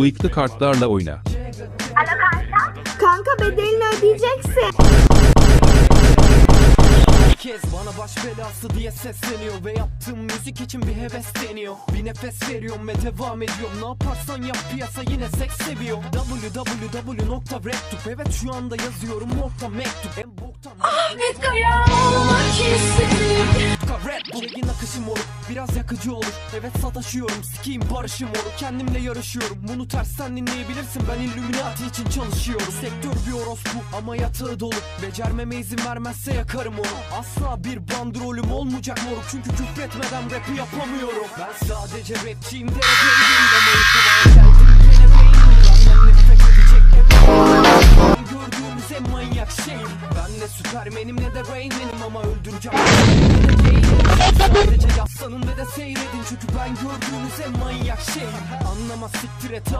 Bıyıklı kartlarla oyna. Alo kanka. Kanka bedelini ödeyeceksin. kez bana baş belası diye sesleniyor Ve yaptığım müzik için bir heves deniyor Bir nefes veriyorum ve devam ediyorum Ne yaparsan yap piyasa yine seks seviyor www.raptube Evet şu anda yazıyorum nokta mektup En boktan Ahmet Kaya akışı moruk biraz yakıcı olur. Evet sataşıyorum sikiyim barışı moruk Kendimle yarışıyorum. Bunu tersten dinleyebilirsin. Ben Illuminati için çalışıyorum. Sektör bir orospu ama yatağı dolu. Becermeme izin vermezse yakarım onu. Asla bir bandrolüm olmayacak moruk. Çünkü küfretmeden rap'i yapamıyorum. Ben sadece rapçiyim derebeyim Ama yıkamaya geldim gene beynim Benden nefret edecek. Gördüğümüz en manyak şeyim Ben ne süpermenim ne de Rainman'im ama öldüreceğim Çünkü ben gördüğünüz en manyak şeyim Anlamaz siktir et